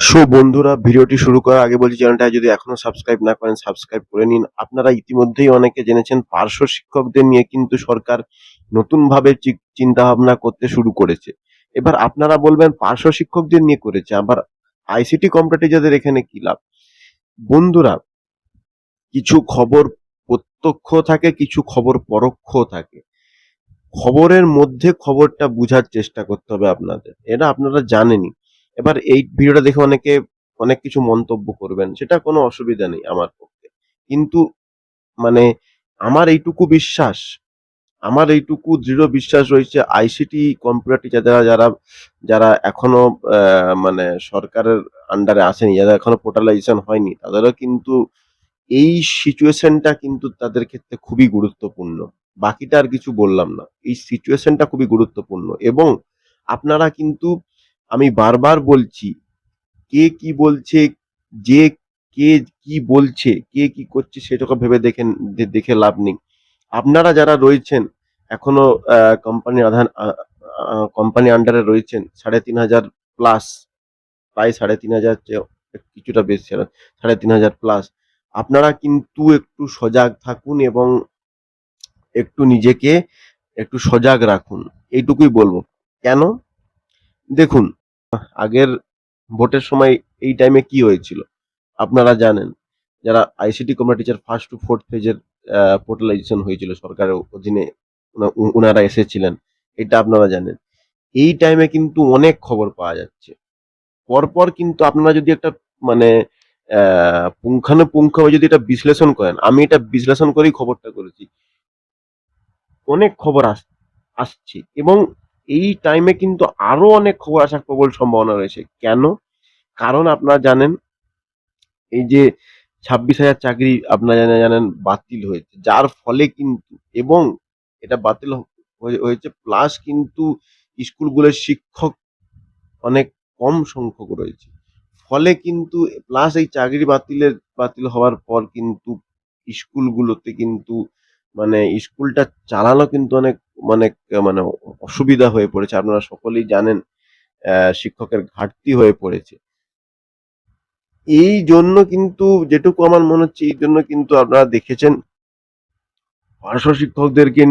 So বন্ধুরা, ভিডিওটি শুরু করার আগে বলছি, চ্যানেলটা যদি এখনও সাবস্ক্রাইব না করেন সাবস্ক্রাইব করে নিন। আপনারা ইতিমধ্যেই অনেকে জেনেছেন, পার্শ্ব শিক্ষকদের নিয়ে কিন্তু সরকার নতুনভাবে চিন্তা ভাবনা করতে শুরু করেছে। এবার আপনারা বলবেন, পার্শ্ব শিক্ষকদের নিয়ে করেছে, আবার আইসিটি কম্পিটিটারদের এখানে কি লাভ? বন্ধুরা, কিছু খবর প্রত্যক্ষ থাকে, কিছু খবর পরোক্ষ থাকে। খবরের মধ্যে খবরটা বুঝার চেষ্টা করতে হবে আপনাদের। এটা আপনারা জানেনই। এবার এই ভিডিওটা দেখে অনেকে অনেক কিছু মন্তব্য করবেন, সেটা কোনো অসুবিধা নেই আমার পক্ষে। কিন্তু মানে আমার এইটুকু বিশ্বাস, আমার এইটুকু দৃঢ় বিশ্বাস রয়েছে আইসিটি কম্পিউটার টিচার যারা যারা যারা এখনও মানে সরকারের আন্ডারে আসেনি যারা এখনও পোর্টালাইজেশন হয়নি, তাদেরও কিন্তু এই সিচুয়েশনটা কিন্তু তাদের ক্ষেত্রে খুবই গুরুত্বপূর্ণ। বাকিটা আর কিছু বললাম না। এই সিচুয়েশনটা খুবই গুরুত্বপূর্ণ এবং আপনারা কিন্তু আমি বারবার বলছি, কে কি বলছে, যে কে কি বলছে, কে কি করছে সেটাকে ভেবে দেখেন দেখে লাভ নেই। আপনারা যারা রয়েছেন, এখনও কোম্পানির আধান কোম্পানি আন্ডারে রয়েছেন, সাড়ে তিন হাজার প্লাস প্রায় সাড়ে তিন হাজার কিছুটা বেশি সাড়ে তিন হাজার প্লাস আপনারা কিন্তু একটু সজাগ থাকুন এবং একটু নিজেকে একটু সজাগ রাখুন। এইটুকুই বলব। কেন? দেখুন আগের ভোটের সময় এই টাইমে কি হয়েছিল? আপনারা জানেন যারা ICT committee teacher first to fourth ফেজের পোর্টালাইজেশন হয়েছিল সরকারের অধীনে উনারা এসেছিলেন এটা আপনারা জানেন। এই টাইমে কিন্তু অনেক খবর পাওয়া যাচ্ছে। পরপর কিন্তু আপনারা যদি একটা মানে আহ, পুঙ্খানুপুঙ্খভাবে যদি এটা বিশ্লেষণ করেন আমি এটা বিশ্লেষণ করেই খবরটা করেছি। অনেক খবর আস আসছে এবং এই টাইমে কিন্তু আরও অনেক খবর আসার প্রবল সম্ভাবনা রয়েছে। কেন? কারণ আপনারা জানেন, এই যে ছাব্বিশ হাজার চাকরি আপনারা জানেন জানেন বাতিল হয়েছে। যার ফলে কিন্তু, এবং এটা বাতিল হয়ে- হয়েছে প্লাস কিন্তু স্কুলগুলোর শিক্ষক অনেক কম সংখ্যক রয়েছে। ফলে কিন্তু প্লাস এই চাকরি বাতিলের, বাতিল হওয়ার পর কিন্তু স্কুলগুলোতে কিন্তু মানে স্কুলটা চালানো কিন্তু অনেক মানে মানে অসুবিধা হয়ে পড়েছে। আপনারা সকলেই জানেন শিক্ষকের ঘাটতি হয়ে পড়েছে। এই জন্য কিন্তু যেটুকু আমার মনে হচ্ছে, এই জন্য কিন্তু আপনারা দেখেছেন, পার্শ্ব শিক্ষকদেরকে,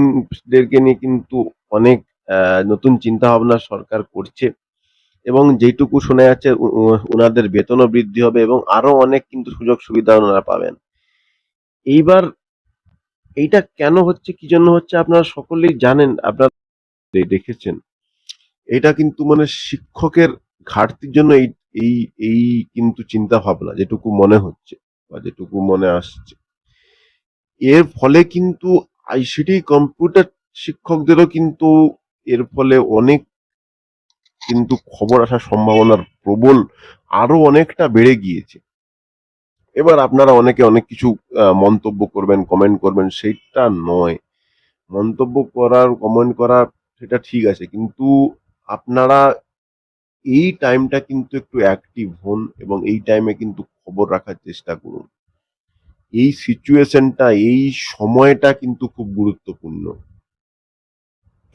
দেরকে নিয়ে কিন্তু অনেক নতুন চিন্তা ভাবনা সরকার করছে এবং যেটুকু শোনা যাচ্ছে ওনাদের বেতনও বৃদ্ধি হবে এবং আরও অনেক কিন্তু সুযোগ সুবিধা ওনারা পাবেন। এইবার এইটা কেন হচ্ছে, কি জন্য হচ্ছে, আপনারা সকলেই জানেন, আপনারা দেখেছেন। এটা কিন্তু মানে শিক্ষকের ঘাটতির জন্য এই এই এই কিন্তু চিন্তা ভাবনা যেটুকু মনে হচ্ছে বা যেটুকু মনে আসছে। এর ফলে কিন্তু আইসিটি কম্পিউটার শিক্ষকদেরও কিন্তু এর ফলে অনেক কিন্তু খবর আসার সম্ভাবনার প্রবল আরও অনেকটা বেড়ে গিয়েছে। এবার আপনারা অনেকে অনেক কিছু মন্তব্য করবেন কমেন্ট করবেন, সেটা নয়। মন্তব্য করার কমেন্ট করা, সেটা ঠিক আছে, কিন্তু আপনারা এই টাইমটা কিন্তু একটু অ্যাক্টিভ হন এবং এই টাইমে কিন্তু খবর রাখার চেষ্টা করুন। এই সিচুয়েশনটা এই সময়টা কিন্তু খুব গুরুত্বপূর্ণ।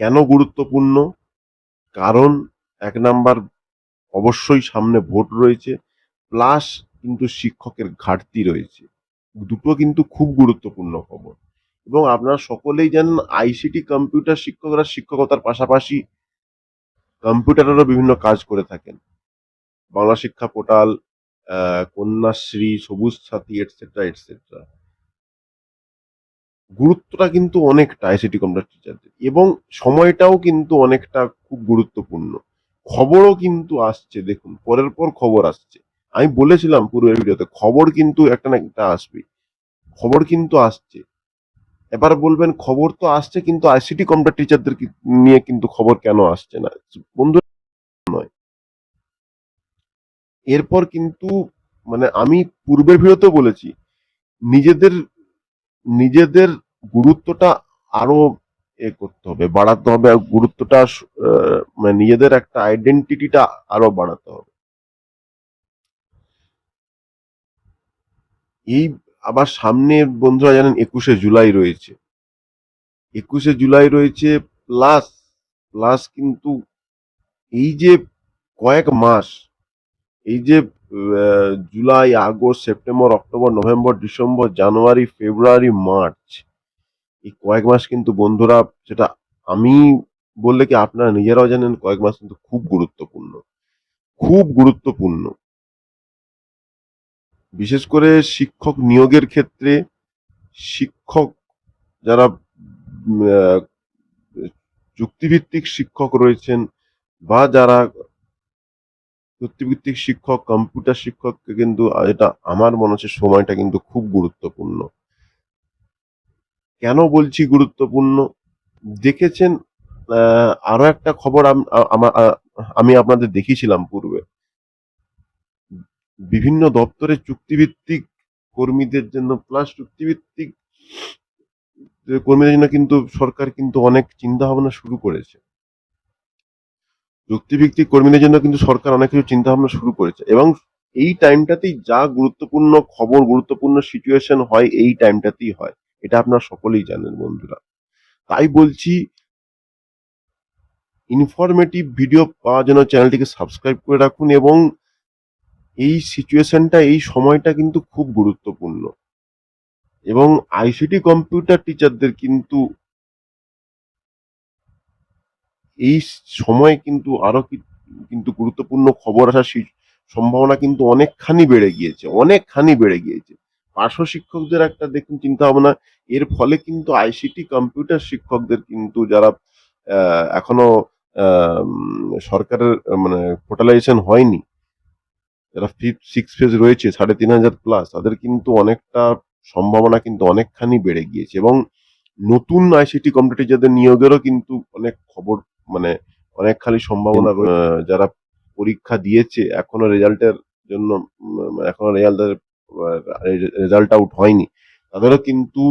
কেন গুরুত্বপূর্ণ? কারণ, এক নাম্বার অবশ্যই সামনে ভোট রয়েছে প্লাস কিন্তু শিক্ষকের ঘাটতি রয়েছে। দুটো কিন্তু খুব গুরুত্বপূর্ণ খবর। এবং আপনারা সকলেই জানেন আইসিটি কম্পিউটার শিক্ষকরা শিক্ষকতার পাশাপাশি কম্পিউটারেরও বিভিন্ন কাজ করে থাকেন। বাংলা শিক্ষা পোর্টাল কন্যাশ্রী, সবুজ সাথী এটসেট্রা এটসেট্রা গুরুত্বটা কিন্তু অনেকটা আইসিটি কম্পিউটার টিচারদের এবং সময়টাও কিন্তু অনেকটা খুব গুরুত্বপূর্ণ। খবরও কিন্তু আসছে, দেখুন, পরের পর খবর আসছে। আমি বলেছিলাম পূর্বের ভিডিওতে, খবর কিন্তু একটা না একটা আসবে খবর কিন্তু আসছে। এবার বলবেন, খবর তো আসছে কিন্তু আইসিটি কম্পিউটার টিচারদের নিয়ে কিন্তু খবর কেন আসছে না? বন্ধু, নয়। এরপর কিন্তু মানে আমি পূর্বের ভিডিওতেও বলেছি, নিজেদের নিজেদের গুরুত্বটা আরও এ করতে হবে, বাড়াতে হবে গুরুত্বটা মানে নিজেদের একটা আইডেন্টিটিটা আরও বাড়াতে হবে। এই আবার সামনে বন্ধুরা জানেন একুশে জুলাই রয়েছে। একুশে জুলাই রয়েছে প্লাস প্লাস কিন্তু এই যে কয়েক মাস, এই যে July, August, September, October, November, December, January, February, March, এই কয়েক মাস কিন্তু বন্ধুরা সেটা আমি বললে কি আপনারা নিজেরাও জানেন কয়েক মাস কিন্তু খুব গুরুত্বপূর্ণ। খুব গুরুত্বপূর্ণ। বিশেষ করে শিক্ষক নিয়োগের ক্ষেত্রে শিক্ষক যারা চুক্তিভিত্তিক শিক্ষক রয়েছেন বা যারা চুক্তিভিত্তিক শিক্ষক, কম্পিউটার শিক্ষককে কিন্তু এটা আমার মনে হচ্ছে সময়টা কিন্তু খুব গুরুত্বপূর্ণ। কেন বলছি গুরুত্বপূর্ণ? দেখেছেন আরও একটা খবর আমি আপনাদের দেখিয়েছিলাম পূর্বে। বিভিন্ন দপ্তরে চুক্তিভিত্তিক কর্মীদের জন্য প্লাস চুক্তিভিত্তিক কর্মীদের জন্য কিন্তু সরকার কিন্তু অনেক চিন্তা ভাবনা শুরু করেছে। চুক্তিভিত্তিক কর্মীদের জন্য কিন্তু সরকার অনেক কিছু চিন্তা ভাবনা শুরু করেছে এবং এই টাইমটাতেই যা গুরুত্বপূর্ণ খবর, গুরুত্বপূর্ণ সিচুয়েশন হয়, এই টাইমটাতেই হয়। এটা আপনারা সকলেই জানেন বন্ধুরা। তাই বলছি ইনফরমেটিভ ভিডিও পাওয়ার জন্য চ্যানেলটিকে সাবস্ক্রাইব করে রাখুন এবং এই সিচুয়েশনটা এই সময়টা কিন্তু খুব গুরুত্বপূর্ণ। এবং আইসিটি কম্পিউটার টিচারদের কিন্তু এই সময় কিন্তু আরও কিন্তু গুরুত্বপূর্ণ খবর আসার সম্ভাবনা কিন্তু অনেকখানি বেড়ে গিয়েছে, অনেকখানি বেড়ে গিয়েছে। পার্শ্ব শিক্ষকদের একটা দেখুন চিন্তা ভাবনা এর ফলে কিন্তু আইসিটি কম্পিউটার শিক্ষকদের কিন্তু যারা এখনও সরকারের মানে পোর্টালাইজেশন হয়নি যারা ফিফথ সিক্স ফেজ রয়েছে সাড়ে তিন হাজার প্লাস তাদের কিন্তু অনেকটা সম্ভাবনা কিন্তু অনেকখানি বেড়ে গিয়েছে এবং নতুন আইসিটি কম্পিউটার যাদের নিয়োগেরও কিন্তু অনেক খবর মানে অনেকখানি সম্ভাবনা যারা পরীক্ষা দিয়েছে এখনও রেজাল্টের জন্য এখনও রেজাল্টের রেজাল্ট আউট হয়নি তাদেরও কিন্তু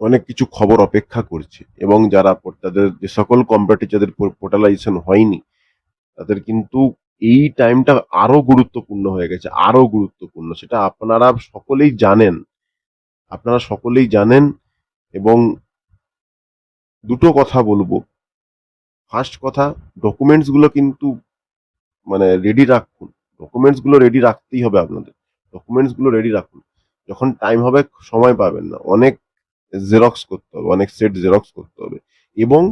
অনেক কিছু খবর অপেক্ষা করছে এবং যারা তাদের যে সকল কম্পিউটার যাদের পোর্টালাইজেশন হয়নি তাদের কিন্তু এই টাইমটা আরও গুরুত্বপূর্ণ হয়ে গেছে, আরও গুরুত্বপূর্ণ। সেটা আপনারা সকলেই জানেন। আপনারা সকলেই জানেন এবং দুটো কথা বলব। ফার্স্ট কথা ডকুমেন্টসগুলো কিন্তু মানে রেডি রাখুন। ডকুমেন্টসগুলো রেডি রাখতেই হবে আপনাদের। ডকুমেন্টসগুলো রেডি রাখুন। যখন টাইম হবে, সময় পাবেন না। অনেক জেরক্স করতে হবে, অনেক সেট জেরক্স করতে হবে। এবং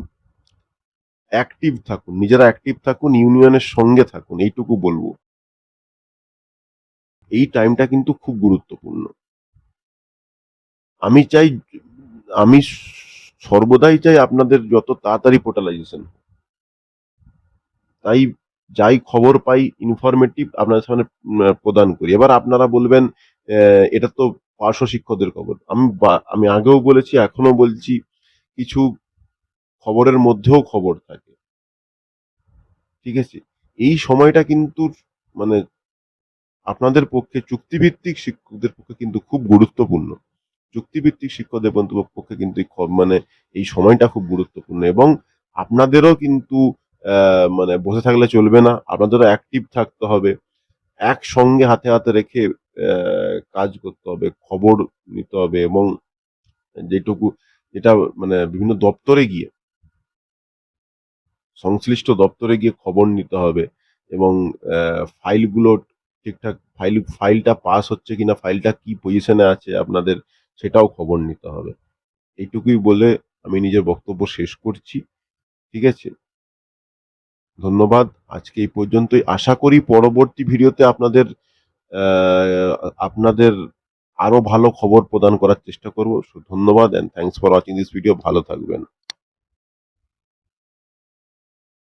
অ্যাক্টিভ থাকুন, নিজেরা অ্যাক্টিভ থাকুন ইউনিয়নের সঙ্গে থাকুন, এইটুকু বলব। এই টাইমটা কিন্তু খুব গুরুত্বপূর্ণ। আমি চাই, আমি সর্বদাই চাই আপনাদের যত তাড়াতাড়ি পোর্টালাইজেশন তাই যাই খবর পাই ইনফরমেটিভ আপনাদের সামনে প্রদান করি। এবার আপনারা বলবেন এটা তো পার্শ্ব শিক্ষকদের খবর। আমি আমি আগেও বলেছি এখনও বলছি, কিছু খবরের মধ্যেও খবর থাকে। ঠিক আছে? এই সময়টা কিন্তু মানে আপনাদের পক্ষে চুক্তিভিত্তিক শিক্ষকদের পক্ষে কিন্তু খুব গুরুত্বপূর্ণ। চুক্তিভিত্তিক শিক্ষকদের পক্ষে কিন্তু মানে এই সময়টা খুব গুরুত্বপূর্ণ এবং আপনাদেরও কিন্তু মানে বসে থাকলে চলবে না, আপনাদেরও অ্যাক্টিভ থাকতে হবে। একসঙ্গে হাতে হাতে রেখে কাজ করতে হবে, খবর নিতে হবে এবং যেটুকু, যেটা মানে বিভিন্ন দপ্তরে গিয়ে সংশ্লিষ্ট দপ্তরে গিয়ে খবর নিতে হবে এবং ফাইলগুলো ঠিকঠাক ফাইল, ফাইলটা পাস হচ্ছে কিনা, ফাইলটা কি পজিশনে আছে আপনাদের সেটাও খবর নিতে হবে। এইটুকুই বলে আমি নিজের বক্তব্য শেষ করছি, ঠিক আছে? ধন্যবাদ, আজকে এই পর্যন্তই। আশা করি পরবর্তী ভিডিওতে আপনাদের আপনাদের আরও ভালো খবর প্রদান করার চেষ্টা করব। ধন্যবাদ and thanks for watching this video ভালো থাকবেন।